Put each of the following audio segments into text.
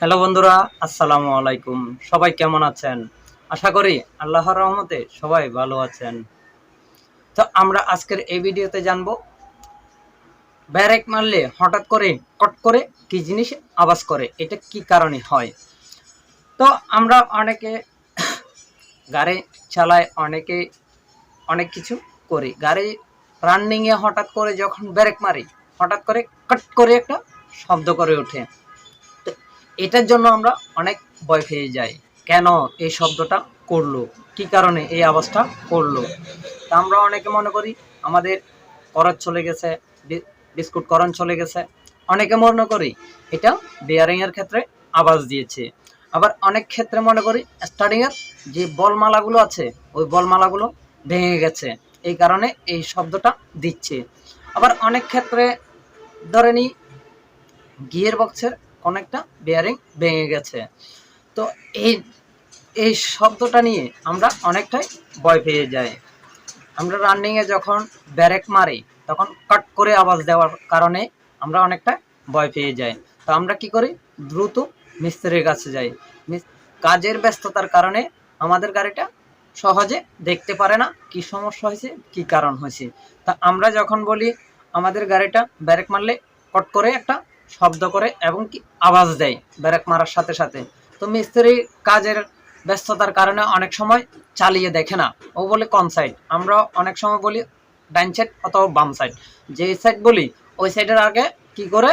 Hello বন্ধুরা, আসসালামু আলাইকুম। সবাই কেমন আছেন? আশা করি আল্লাহর রহমতে সবাই ভালো আছেন। তো আমরা আজকের এই ভিডিওতে জানব, ব্যারেক মারলে হঠাৎ করে, কট করে কি জিনিস আওয়াজ করে? এটা কি কারণে হয়? তো আমরা অনেকে গাড়ি চালায়, অনেকে অনেক কিছু করি। গাড়ি রানিংয়ে হঠাৎ করে যখন ব্যারেক মারি, হঠাৎ করে কট করে একটা শব্দ করে ওঠে। এটার জন্য আমরা অনেক ভয় পেয়ে যাই। কেন এই শব্দটা করল? কি কারণে এই আওয়াজটা করল? তা আমরা অনেকে মনে করি, আমাদের করজ চলে গেছে বিস্কুট করণ চলে গেছে। অনেকে মনে করি, এটা বিয়ারিং এর ক্ষেত্রে আওয়াজ দিয়েছে। আবার অনেক ক্ষেত্রে মনে করি স্টার্টিং এর যে বলমালাগুলো আছে, ওই বলমালাগুলো ভেঙে গেছে। এই কারণে এই শব্দটা দিচ্ছে। আবার অনেক ক্ষেত্রে, ধরে নিই গিয়ার বক্সের অনেকটা বেয়ারিং ভেঙে গেছে। তো এই এই শব্দটা নিয়ে আমরা অনেকটাই ভয় পেয়ে যাই। আমরা রানিংয়ে যখন ব্যারেক মারি, তখন কাট করে আওয়াজ দেওয়ার কারণে আমরা অনেকটা ভয় পেয়ে যাই। তো আমরা কি করি? দ্রুত মিস্ত্রির কাছে যাই। কাজের ব্যস্ততার কারণে আমাদের গাড়িটা সহজে দেখতে পারে না, কি সমস্যা হয়েছে, কি কারণ হয়েছে। তা আমরা যখন বলি, আমাদের গাড়িটা ব্যারেক মারলে কট করে একটা শব্দ করে এবং কি আওয়াজ দেয় ব্যারেক মারার সাথে সাথে। তো মিস্ত্রি কাজের ব্যস্ততার কারণে অনেক সময় চালিয়ে দেখে না। ও বলে, কোন সাইড আমরা অনেক সময় বলি ডাইন সাইড অথবা বাম সাইড যে সাইড বলি, ওই সাইডের আগে কি করে?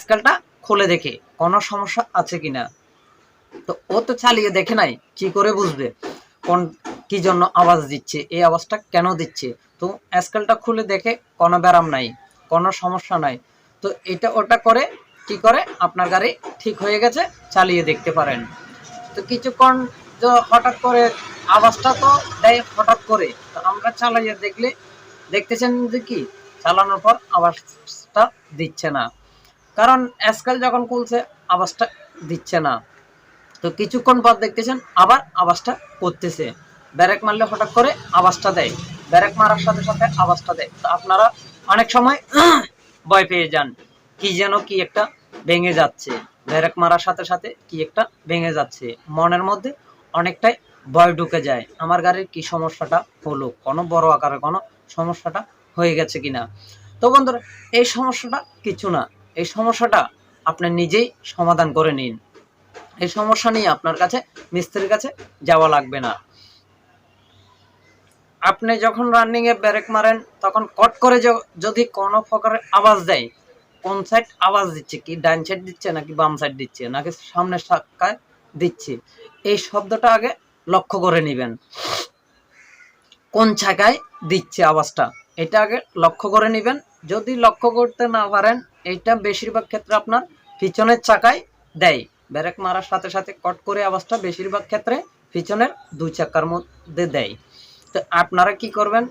স্কেলটা খুলে দেখে, কোনো সমস্যা আছে কিনা। তো ও তো চালিয়ে দেখে নাই, কি করে বুঝবে? কোন, কি জন্য আওয়াজ দিচ্ছে? এই আওয়াজটা কেন দিচ্ছে? তো স্কেলটা খুলে দেখে কোনো ব্যারাম নাই, কোনো সমস্যা নাই। তো এটা ওটা করে, কি করে? আপনার গাড়ি ঠিক হয়ে গেছে, চালিয়ে দেখতে পারেন। তো কিছুক্ষণ যে হঠাৎ করে আওয়াজটা তো দেয় হঠাৎ করে। তো আমরা চালাইয়ে দেখলে, দেখতেছেন যে কি? চালানোর পর আওয়াজটা দিচ্ছে না। কারণ স্কেল যখন খুলছে, আওয়াজটা দিচ্ছে না। তো কিছুক্ষণ পর দেখতেছেন, আবার আওয়াজটা করতেছে। ব্যারেক মারলে হঠাৎ করে আওয়াজটা দেয়। ব্যারেক মারার সাথে সাথে আওয়াজটা দেয়। তো আপনারা অনেক সময় ভয় পেয়ে যান। কি যেন কি একটা ভেঙে যাচ্ছে। ব্যারেক মারার সাথে সাথে কি একটা ভেঙে যাচ্ছে। মনের মধ্যে অনেকটাই ভয় ঢুকে যায়। আমার গাড়ির কি সমস্যাটা হলো? কোনো বড় আকারে কোনো সমস্যাটা হয়ে গেছে কিনা? তো বন্ধুরা, এই সমস্যাটা কিছু না। এই সমস্যাটা আপনি নিজেই সমাধান করে নিন। এই সমস্যা নিয়ে আপনার কাছে, মিস্ত্রির কাছে যাওয়া লাগবে না। আপনি যখন রানিং এ ব্রেক মারেন, তখন কট করে যদি কোনো প্রকারের আওয়াজ দেয়, কোন সাইড আওয়াজ দিচ্ছে কি, ডান সাইড দিচ্ছে নাকি বাম সাইড দিচ্ছে, নাকি সামনের চাকায় দিচ্ছে, এই শব্দটা আগে লক্ষ্য করে নেবেন। কোন চাকায় দিচ্ছে আওয়াজটা, এটা আগে লক্ষ্য করে নেবেন। যদি লক্ষ্য করতে না পারেন, এটা বেশিরভাগ ক্ষেত্রে আপনার পিছনের চাকায় দেয়। ব্রেক মারার সাথে সাথে কট করে আওয়াজটা বেশিরভাগ ক্ষেত্রে পিছনের দুই চাকার মধ্যে দেয়। তো আপনারা কি করবেন?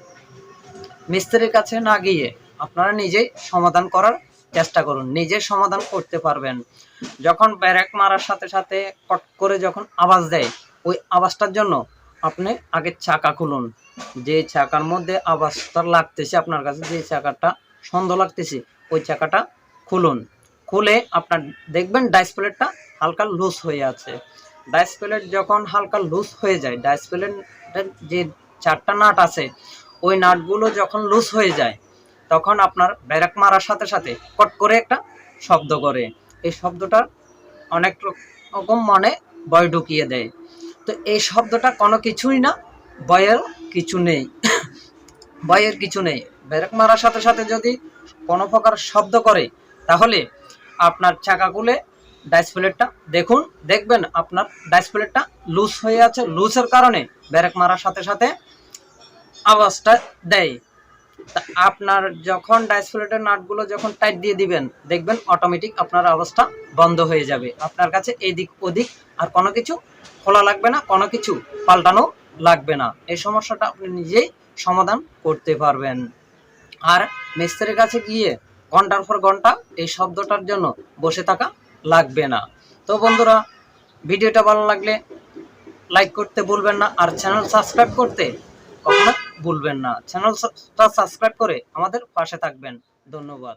মিস্ত্রির কাছে না গিয়ে আপনারা নিজেই সমাধান করার চেষ্টা করুন নিজে সমাধান করতে পারবেন। যখন ব্রেক মারার সাথে সাথে কট করে যখন আওয়াজ দেয়, ওই আওয়াজটার জন্য আপনি আগে চাকা খুলুন। যে চাকার মধ্যে আওয়াজটা লাগতেছে আপনার কাছে, যে চাকাটা সুন্দর লাগতেছে, ওই চাকাটা খুলুন। খুলে আপনার দেখবেন ডাইস প্লেটটা হালকা লুজ হয়ে আছে। ডাইস প্লেট যখন হালকা লুজ হয়ে যায়, ডাইস প্লেটের যে চারটা নাট আছে, ওই নাটগুলো যখন লুজ হয়ে যায়, তখন আপনার ব্যারাক মারার সাথে সাথে কট করে একটা শব্দ করে। এই শব্দটা অনেক রকম মনে বয় ঢুকিয়ে দেয়। তো এই শব্দটা কোনো কিছুই না বয়ের কিছু নেই। বয়ের কিছু নেই। ব্যারাক মারার সাথে সাথে যদি কোনো প্রকার শব্দ করে, তাহলে আপনার চাকা খুলে ডাইস প্লেটটা দেখুন, দেখবেন আপনার ডাইস প্লেটটা লুজ হয়ে আছে। লুজের কারণে ব্রেক মারার সাথে সাথে আওয়াজটা দেয়। আপনার যখন ডাইস প্লেটের নাটগুলো যখন টাইট দিয়ে দিবেন, দেখবেন অটোমেটিক আপনার আওয়াজটা বন্ধ হয়ে যাবে। আপনার কাছে এদিক ওদিক আর কোনো কিছু খোলা লাগবে না, কোনো কিছু পাল্টানো লাগবে না। এই সমস্যাটা আপনি নিজেই সমাধান করতে পারবেন। আর মিস্ত্রির কাছে গিয়ে ঘণ্টার পর ঘণ্টা এই শব্দটার জন্য বসে থাকা লাগবে না। তো বন্ধুরা, ভিডিওটা ভালো লাগলে লাইক করতে ভুলবেন না আর চ্যানেল সাবস্ক্রাইব করতে কখনো ভুলবেন না। চ্যানেলটা সাবস্ক্রাইব করে আমাদের পাশে থাকবেন। ধন্যবাদ।